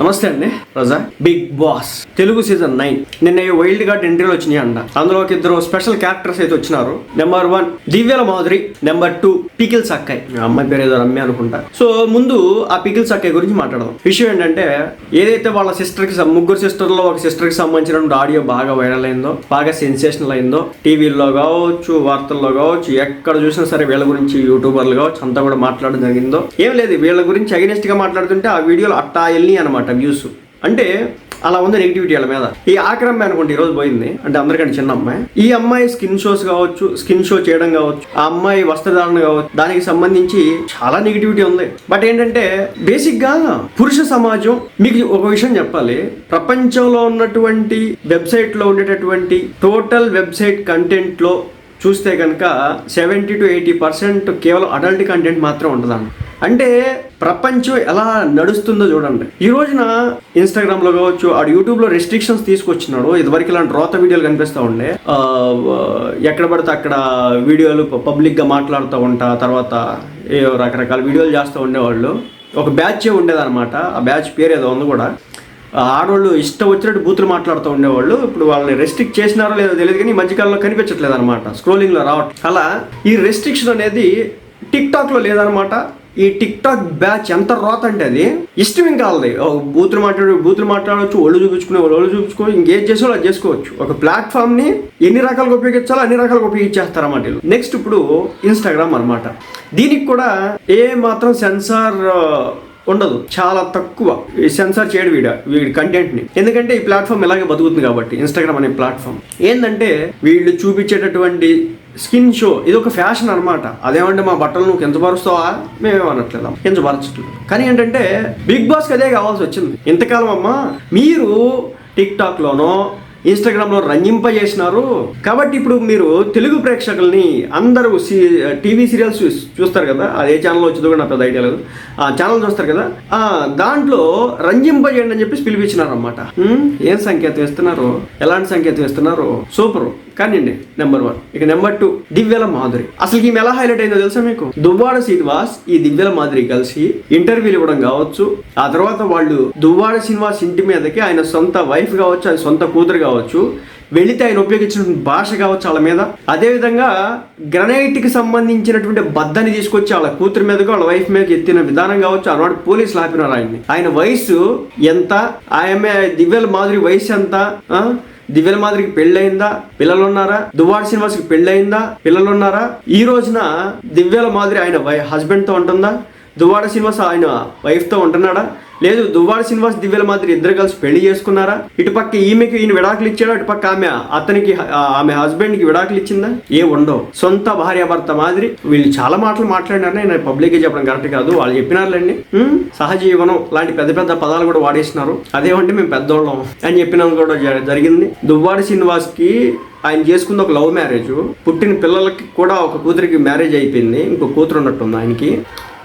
నమస్తే అండి Raja. Bigg Boss Telugu season nine. నిన్న వైల్డ్ కార్డ్ ఎంట్రీలు వచ్చినాయి అంట. అందులో ఒక ఇద్దరు స్పెషల్ క్యారెక్టర్స్ అయితే వచ్చినారు. Number one దివ్యల Madhuri. Number two pickles అక్కాయ్ అమ్మాయి పేరు ఏదో రమ్య అనుకుంటా. సో ముందు ఆ పికిల్స్ అక్కాయ్ గురించి మాట్లాడదాం. విషయం ఏంటంటే ఏదైతే వాళ్ళ సిస్టర్కి ముగ్గురు సిస్టర్లో ఒక సిస్టర్కి సంబంధించిన ఆడియో బాగా వైరల్ అయిందో బాగా సెన్సేషనల్ అయిందో టీవీల్లో కావచ్చు వార్తల్లో కావచ్చు ఎక్కడ చూసినా సరే వీళ్ళ గురించి యూట్యూబర్లు కావచ్చు అంతా కూడా మాట్లాడడం జరిగిందో ఏం లేదు. వీళ్ళ గురించి అగెనిస్ట్గా మాట్లాడుతుంటే ఆ వీడియోలు అట్టా వెళ్ళి అనమాట వ్యూస్ అంటే అలా ఉంది నెగిటివిటీ వాళ్ళ మీద. ఈ ఆఖరి అమ్మాయి అనుకోండి ఈ రోజు పోయింది. అంటే అందరికంటే చిన్న అమ్మాయి. ఈ అమ్మాయి స్కిన్ షోస్ కావచ్చు స్కిన్ షో చేయడం కావచ్చు ఆ అమ్మాయి వస్త్రధారణ కావచ్చు దానికి సంబంధించి చాలా నెగిటివిటీ ఉంది. బట్ ఏంటంటే బేసిక్గా పురుష సమాజం మీకు ఒక విషయం చెప్పాలి. ప్రపంచంలో ఉన్నటువంటి వెబ్సైట్లో ఉండేటటువంటి టోటల్ వెబ్సైట్ కంటెంట్లో చూస్తే కనుక సెవెంటీ టు ఎయిటీ పర్సెంట్ కేవలం అడల్ట్ కంటెంట్ మాత్రం ఉంటుందండి అంటే ప్రపంచం ఎలా నడుస్తుందో చూడండి. ఈ రోజున ఇన్స్టాగ్రామ్లో కావచ్చు ఆడు యూట్యూబ్లో రెస్ట్రిక్షన్స్ తీసుకొచ్చినాడు. ఇదివరకు ఇలాంటి రోత వీడియోలు కనిపిస్తూ ఉండే. ఎక్కడ పడితే అక్కడ వీడియోలు పబ్లిక్గా మాట్లాడుతూ ఉంటా తర్వాత రకరకాల వీడియోలు చేస్తూ ఉండేవాళ్ళు. ఒక బ్యాచ్ ఉండేదన్నమాట. ఆ బ్యాచ్ పేరు ఏదో ఉంది కూడా. ఆడవాళ్ళు ఇష్టం వచ్చినట్టు బూతులు మాట్లాడుతూ ఉండేవాళ్ళు. ఇప్పుడు వాళ్ళని రెస్ట్రిక్ట్ చేసినారో లేదో తెలియదు కానీ ఈ మధ్యకాలంలో కనిపించట్లేదు అనమాట స్క్రోలింగ్లో రావటం. అలా ఈ రెస్ట్రిక్షన్ అనేది టిక్ టాక్లో లేదనమాట ఈ టిక్ టాక్ బ్యాచ్ ఎంత రోత అంటే అది ఇష్టం ఇంకా వాళ్ళది. బూతులు మాట్లాడు బూతులు మాట్లాడవచ్చు ఒళ్ళు చూపించుకునే వాళ్ళు ఒళ్ళు చూపించుకో ఇంకేం చేసో అది చేసుకోవచ్చు. ఒక ప్లాట్ఫామ్ని ఎన్ని రకాలుగా ఉపయోగించాలో అన్ని రకాలుగా ఉపయోగించేస్తారన్నమాట వీళ్ళు. నెక్స్ట్ ఇప్పుడు ఇన్స్టాగ్రామ్ అనమాట దీనికి కూడా ఏ మాత్రం సెన్సార్ ఉండదు. చాలా తక్కువ. ఈ సెన్సార్ చేయడు వీడ వీడి కంటెంట్ని ఎందుకంటే ఈ ప్లాట్ఫామ్ ఇలాగే బతుకుతుంది కాబట్టి ఇన్స్టాగ్రామ్ అనే ప్లాట్ఫామ్. ఏంటంటే వీళ్ళు చూపించేటటువంటి స్కిన్ షో ఇది ఒక ఫ్యాషన్ అనమాట అదేమంటే మా బట్టలు నువ్వు కించపరుస్తావా మేమేమనట్లేదు కించపరచట్లేదు కానీ ఏంటంటే బిగ్ బాస్కి అదే కావాల్సి వచ్చింది. ఇంతకాలం అమ్మా మీరు టిక్ టాక్లోనో ఇన్స్టాగ్రామ్లో రంజింపజేసినారు. కాబట్టి ఇప్పుడు మీరు తెలుగు ప్రేక్షకుల్ని అందరూ సీ టీవీ సీరియల్స్ చూస్తారు కదా? అది ఏ ఛానల్ వచ్చిందో కూడా నాకు పెద్ద ఐడియా లేదు. ఆ ఛానల్ చూస్తారు కదా? ఆ దాంట్లో రంజింపజేయండి అని చెప్పేసి పిలిపించినారు అనమాట ఏం సంకేతం ఇస్తున్నారు? ఎలాంటి సంకేతం ఇస్తున్నారు? సూపర్. కానివ్వండి నెంబర్ వన్ ఇక నెంబర్ టూ దివ్యల మాధురి. అసలు ఈమె ఎలా హైలైట్ అయిందో తెలుసా మీకు? దువ్వాడ శ్రీనివాస్ ఈ దివ్యల మాధురి కలిసి ఇంటర్వ్యూలు ఇవ్వడం కావచ్చు. ఆ తర్వాత వాళ్ళు దువ్వాడ శ్రీనివాస్ ఇంటి మీదకి ఆయన సొంత వైఫ్ కావచ్చు ఆయన సొంత కూతురు కావచ్చు వెళితే ఆయన ఉపయోగించిన భాష కావచ్చు వాళ్ళ మీద. అదేవిధంగా గ్రనైట్కి సంబంధించినటువంటి బద్దని తీసుకొచ్చి వాళ్ళ కూతురు మీదకి వాళ్ళ వైఫ్ మీద ఎత్తిన విధానం కావచ్చు. అన్నవాడు పోలీసులు ఆపినారు ఆయన్ని. ఆయన వయసు ఎంత? ఆమె దివ్యల మాధురి వయసు ఎంత? దివ్యల మాదిరికి పెళ్ళయిందా? పిల్లలు ఉన్నారా దువ్వాడ శ్రీనివాస్కి పెళ్ళయిందా? పిల్లలు ఉన్నారా ఈ రోజున దివ్యల మాదిరి ఆయన వై హస్బెండ్తో ఉంటుందా? దువ్వాడ శ్రీనివాస్ ఆయన వైఫ్తో ఉంటున్నాడా? లేదు దువ్వాడ శ్రీనివాస్ దివ్యల మాదిరి ఇద్దరు కలిసి పెళ్ళి చేసుకున్నారా? ఇటుపక్క ఈమెకి ఈయన విడాకులు ఇచ్చాడు? అటుపక్క ఆమె అతనికి ఆమె హస్బెండ్కి విడాకులు ఇచ్చిందా? ఏ ఉండవు. సొంత భార్యాభర్త మాదిరి వీళ్ళు చాలా మాటలు మాట్లాడినారు నేను పబ్లిక్గా చెప్పడం కరెక్ట్ కాదు. వాళ్ళు చెప్పినారులేండి. సహజీవనం లాంటి పెద్ద పెద్ద పదాలు కూడా వాడేసినారు. అదేమంటే మేము పెద్దోళ్ళం అని చెప్పినాం కూడా జ- జరిగింది. దువ్వాడ శ్రీనివాస్కి ఆయన చేసుకుంది ఒక లవ్ మ్యారేజ్. పుట్టిన పిల్లలకి కూడా ఒక కూతురికి మ్యారేజ్ అయిపోయింది. ఇంకో కూతురు ఉన్నట్టుంది ఆయనకి.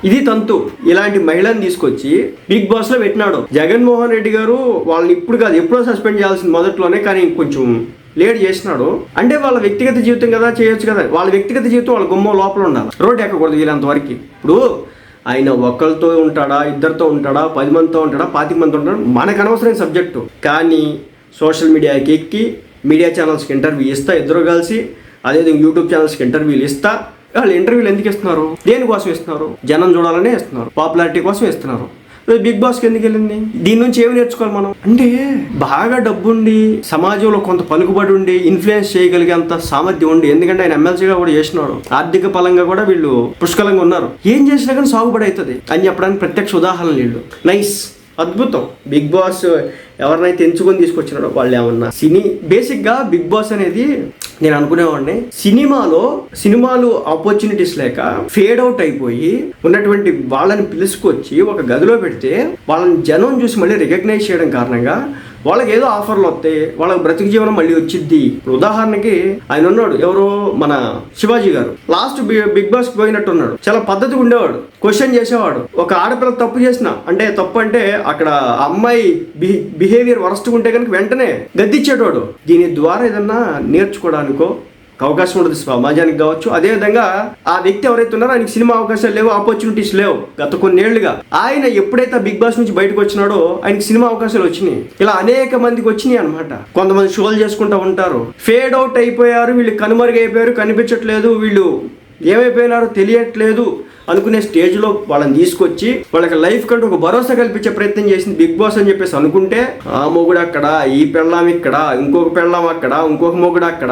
ఇది తంతు. ఇలాంటి మహిళను తీసుకొచ్చి బిగ్ బాస్లో పెట్టినాడు. జగన్మోహన్ రెడ్డి గారు వాళ్ళని ఇప్పుడు కాదు ఎప్పుడో సస్పెండ్ చేయాల్సింది మొదట్లోనే కానీ కొంచెం లేట్ చేసినాడు. అంటే వాళ్ళ వ్యక్తిగత జీవితం కదా చేయొచ్చు కదా. వాళ్ళ వ్యక్తిగత జీవితం వాళ్ళ గుమ్మం లోపల ఉండాలి. రోడ్డు ఎక్కకూడదు వీళ్ళంత వరకు. ఇప్పుడు ఆయన ఒక్కరితో ఉంటాడా ఇద్దరితో ఉంటాడా పది మందితో ఉంటాడా పాతిక మందితో ఉంటాడా మనకు అనవసరమైన సబ్జెక్టు. కానీ సోషల్ మీడియాకి ఎక్కి మీడియా ఛానల్స్కి ఇంటర్వ్యూ ఇస్తా ఇద్దరు కలిసి అదేవిధంగా యూట్యూబ్ ఛానల్స్కి ఇంటర్వ్యూలు ఇస్తా వాళ్ళు ఇంటర్వ్యూలు ఎందుకు ఇస్తున్నారు? దేనికోసం ఇస్తున్నారు? జనం చూడాలనే ఇస్తున్నారు. పాపులారిటీ కోసం ఇస్తున్నారు. బిగ్ బాస్కి ఎందుకు వెళ్ళింది? దీని నుంచి ఏమి నేర్చుకోవాలి మనం? అంటే బాగా డబ్బుండి సమాజంలో కొంత పలుకుబడి ఉండి ఇన్ఫ్లుయెన్స్ చేయగలిగేంత సామర్థ్యం ఉండి ఎందుకంటే ఆయన ఎమ్మెల్సీగా కూడా చేసినాడు. ఆర్థిక పరంగా కూడా వీళ్ళు పుష్కలంగా ఉన్నారు. ఏం చేసినా కానీ సాగుబడి అవుతుంది. అని చెప్పడానికి ప్రత్యక్ష ఉదాహరణ వీళ్ళు. నైస్ అద్భుతం. బిగ్ బాస్ ఎవరినైతే ఎంచుకొని తీసుకొచ్చినారో వాళ్ళు ఏమన్నా. సినీ బేసిక్గా బిగ్ బాస్ అనేది నేను అనుకునేవాడిని. సినిమాలో సినిమాలు ఆపర్చునిటీస్ లేక ఫేడ్ అవుట్ అయిపోయి ఉన్నటువంటి వాళ్ళని పిలుచుకొచ్చి ఒక గదిలో పెడితే వాళ్ళని జనం చూసి మళ్ళీ రికగ్నైజ్ చేయడం కారణంగా వాళ్ళకి ఏదో ఆఫర్లు వస్తాయి వాళ్ళకి బ్రతికి జీవనం మళ్ళీ వచ్చిద్ది. ఇప్పుడు ఉదాహరణకి ఆయన ఉన్నాడు ఎవరు మన శివాజీ గారు. లాస్ట్ బిగ్ బాస్ పోయినట్టు ఉన్నాడు చాలా పద్ధతిగా ఉండేవాడు. క్వశ్చన్ చేసేవాడు. ఒక ఆడపిల్ల తప్పు చేసిన అంటే తప్పు అంటే అక్కడ అమ్మాయి బిహేవియర్ వరస్ట్ ఉంటే కనుక వెంటనే గద్దిచ్చేటోడు. దీని ద్వారా ఏదన్నా నేర్చుకోవడానికో అవకాశం ఉండదు సమాజానికి కావచ్చు. అదేవిధంగా ఆ వ్యక్తి ఎవరైతే ఉన్నారో ఆయనకి సినిమా అవకాశాలు లేవు ఆపర్చునిటీస్ లేవు. గత కొన్నేళ్ళుగా ఆయన ఎప్పుడైతే బిగ్ బాస్ నుంచి బయటకు వచ్చినాడో ఆయనకి సినిమా అవకాశాలు వచ్చినాయి. ఇలా అనేక మందికి వచ్చినాయి అనమాట కొంతమంది షోలు చేసుకుంటూ ఉంటారు. ఫేడ్ అవుట్ అయిపోయారు వీళ్ళు కనుమరుగైపోయారు కనిపించట్లేదు వీళ్ళు ఏమైపోయినారో తెలియట్లేదు అనుకునే స్టేజ్లో వాళ్ళని తీసుకొచ్చి వాళ్ళకి లైఫ్ కంటూ ఒక భరోసా కల్పించే ప్రయత్నం చేసింది బిగ్ బాస్ అని చెప్పేసి అనుకుంటే ఆ మొగుడు అక్కడ ఈ పెళ్ళాం ఇక్కడ ఇంకొక పెళ్ళాం అక్కడ ఇంకొక మొగుడు అక్కడ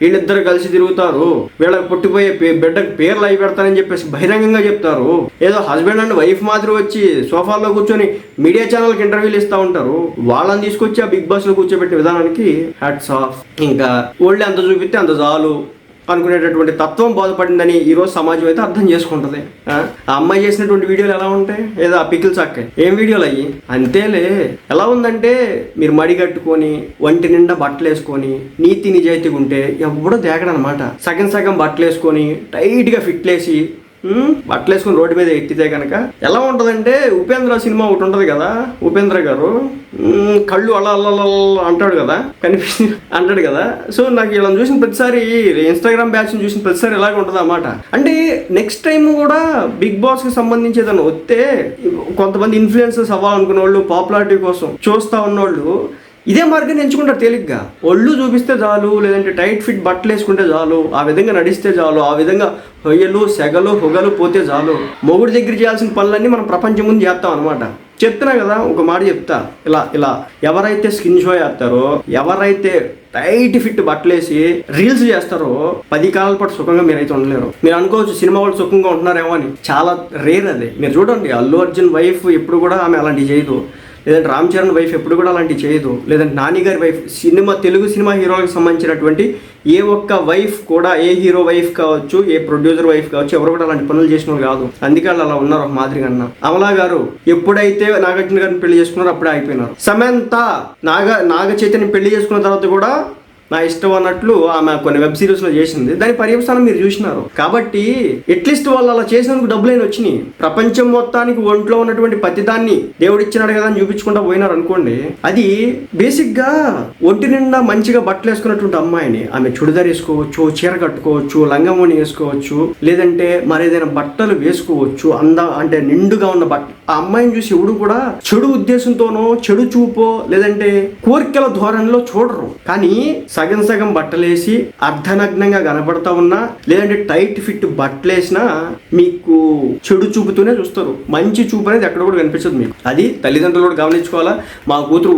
వీళ్ళిద్దరు కలిసి తిరుగుతారు వీళ్ళకి పుట్టిపోయే పే- బిడ్డకు పేర్లు అయి పెడతారని చెప్పేసి బహిరంగంగా చెప్తారు. ఏదో హస్బెండ్ అండ్ వైఫ్ మాదిరి వచ్చి సోఫాలో కూర్చొని మీడియా ఛానల్కి ఇంటర్వ్యూలు ఇస్తూ ఉంటారు. వాళ్ళని తీసుకొచ్చి ఆ బిగ్ బాస్లో కూర్చోబెట్టే విధానానికి హ్యాట్స్ ఆఫ్ ఇంకా ఒళ్ళు ఎంత చూపిస్తే అంత చాలు. అనుకునేటటువంటి తత్వం బోధపడిందని ఈరోజు సమాజం అయితే అర్థం చేసుకుంటుంది. ఆ? అమ్మాయి చేసినటువంటి వీడియోలు ఎలా ఉంటాయి? ఏదో ఆ పికిల్స్ అక్క ఏం వీడియోలు అయ్యి? అంతేలే. ఎలా ఉందంటే మీరు మడి కట్టుకొని ఒంటి నిండా బట్టలు వేసుకొని నీతి నిజాయితీగా ఉంటే ఎవడో దేగడనమాట. సగం సగం బట్టలు వేసుకొని టైట్గా ఫిట్లేసి బట్టలు వేసుకుని రోడ్డు మీద ఎక్కితే కనుక ఎలా ఉంటుందంటే ఉపేంద్ర సినిమా ఒకటి ఉంటుంది కదా ఉపేంద్ర గారు కళ్ళు అలా అలా అంటాడు కదా కనిపిస్తుంది అంటాడు కదా. సో నాకు ఇలా చూసిన ప్రతిసారి ఇన్స్టాగ్రామ్ బ్యాచ్ చూసిన ప్రతిసారి ఇలాగ ఉంటుంది అన్నమాట. అంటే నెక్స్ట్ టైం కూడా బిగ్ బాస్కి సంబంధించి ఏదైనా వస్తే కొంతమంది ఇన్ఫ్లుయెన్సర్స్ అవ్వాలనుకునే వాళ్ళు పాపులారిటీ కోసం చూస్తా ఉన్నోళ్ళు ఇదే మార్గాన్ని ఎంచుకుంటారు తేలిగ్గా. ఒళ్ళు చూపిస్తే చాలు లేదంటే టైట్ ఫిట్ బట్టలు వేసుకుంటే చాలు ఆ విధంగా నడిస్తే చాలు ఆ విధంగా హొయ్యలు సెగలు హొగలు పోతే చాలు. మొగుడు దగ్గర చేయాల్సిన పనులన్నీ మనం ప్రపంచం ముందు చేస్తాం అనమాట చెప్తున్నా కదా ఒక మాట చెప్తా. ఇలా ఇలా. ఎవరైతే స్కిన్ షో చేస్తారో ఎవరైతే టైట్ ఫిట్ బట్టలేసి రీల్స్ చేస్తారో పది కాలాల పాటు సుఖంగా మీరైతే ఉండలేరు. మీరు అనుకోవచ్చు సినిమా వాళ్ళు సుఖంగా ఉంటున్నారేమో అని. చాలా రేర్ అది. మీరు చూడండి అల్లు అర్జున్ వైఫ్ ఎప్పుడు కూడా ఆమె అలాంటివి చేయదు. లేదంటే రామ్ చరణ్ వైఫ్ ఎప్పుడు కూడా అలాంటివి చేయదు. లేదంటే నాని గారి వైఫ్ సినిమా తెలుగు సినిమా హీరోలకు సంబంధించినటువంటి ఏ ఒక్క వైఫ్ కూడా ఏ హీరో వైఫ్ కావచ్చు ఏ ప్రొడ్యూసర్ వైఫ్ కావచ్చు ఎవరు కూడా అలాంటి పనులు చేసిన కాదు. అందుకే వాళ్ళు అలా ఉన్నారు ఒక మాదిరి కన్నా అమలా గారు ఎప్పుడైతే నాగార్జున గారిని పెళ్ళి చేసుకున్నారో అప్పుడే అయిపోయినారు సమంత నాగ నాగ చైతన్య పెళ్ళి చేసుకున్న తర్వాత కూడా నా ఇష్టం అన్నట్లు ఆమె కొన్ని వెబ్ సిరీస్లో చేసింది. దాని పర్యవసానం మీరు చూసినారు. కాబట్టి ఎట్లీస్ట్ వాళ్ళు అలా చేసినందుకు డబ్బులైన వచ్చినాయి. ప్రపంచం మొత్తానికి ఒంట్లో ఉన్నటువంటి ప్రతిదాన్ని దేవుడు ఇచ్చినాడు కదా అని చూపించుకుంటా పోయినారు అనుకోండి. అది బేసిక్గా ఒంటి నిండా మంచిగా బట్టలు వేసుకున్నటువంటి అమ్మాయిని ఆమె చుడిదార్ వేసుకోవచ్చు చీర కట్టుకోవచ్చు లంగమోని వేసుకోవచ్చు లేదంటే మరేదైనా బట్టలు వేసుకోవచ్చు అంద అంటే నిండుగా ఉన్న బట్ట ఆ అమ్మాయిని చూసి ఎవడు కూడా చెడు ఉద్దేశంతోనో చెడు చూపో లేదంటే కోరికల ధోరణిలో చూడరు. కానీ సగం సగం బట్టలేసి అర్ధనగ్నంగా కనబడతా ఉన్నా లేదంటే టైట్ ఫిట్ బట్టలేసినా మీకు చెడు చూపుతూనే చూస్తారు. మంచి చూపు అనేది ఎక్కడ కూడా కనిపించదు మీకు. అది తల్లిదండ్రులు కూడా గమనించుకోవాలా? మా కూతురు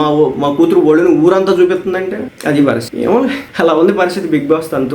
మా మా కూతురు ఒళ్ళుని ఊరంతా చూపిస్తుందంటే అది పరిస్థితి. ఏమో అలా ఉంది పరిస్థితి బిగ్ బాస్ తంతు.